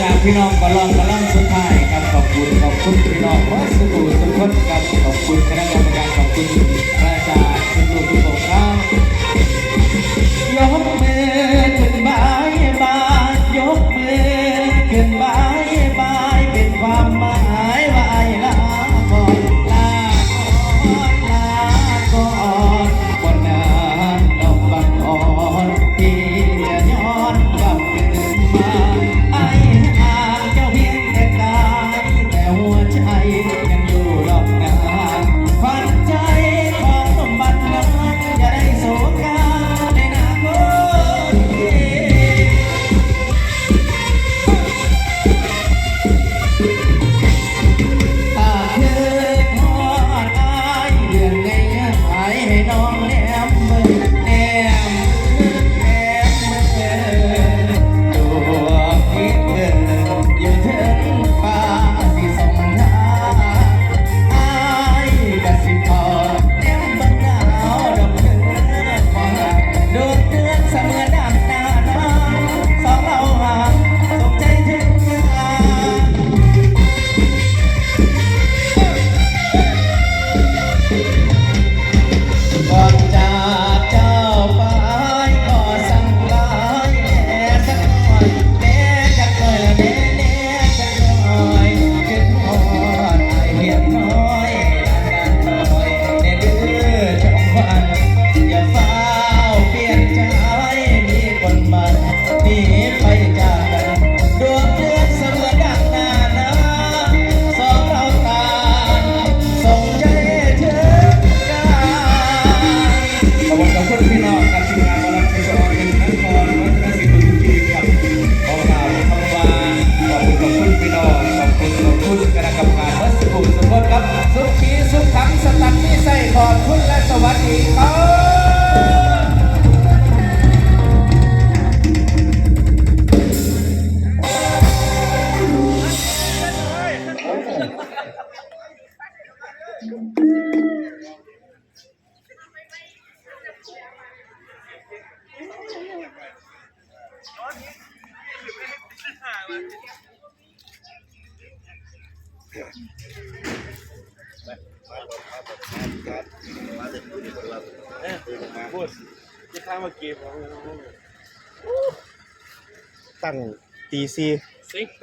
จากพี่น้องบลอนบลลอนสุดท้ายครับขอบคุณขอบคุณพี่น้องวัสดุสุขคนครับขอบคุณคณะกรรมการขอบคุณพระอาจารย์ทุกทุกองค์ครับ พูดที่ข้ามาเก็บตั้งตีซี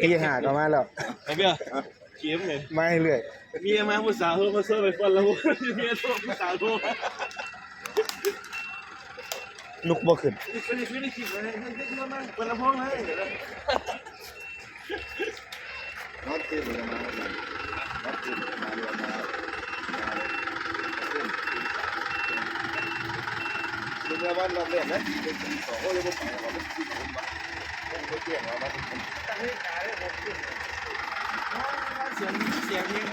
ตีหาก็มาแล้วไอ้เบี้ยเก็บเลยไม่เรื่อยเมียมาผู้สาวโทรมาเซอร์ไปฟันแล้วเมียโทรผู้สาวโทร ลุกบ่ขึ้นไม่ได้ไม่ได้คิดเลยมันได้เยอะมากเป็นละพ้องเลยเดี๋ยวนะน็อตตื่นเลยมาน็อตตื่นมาเรือมาเรือบ้านเราเนี่ยนะสองคนเลยผมไปเราไม่คิดผมบ้าผมไม่เกี่ยงเราบ้านผมตั้งให้ขายผมขึ้นเสียงเสียงเพลง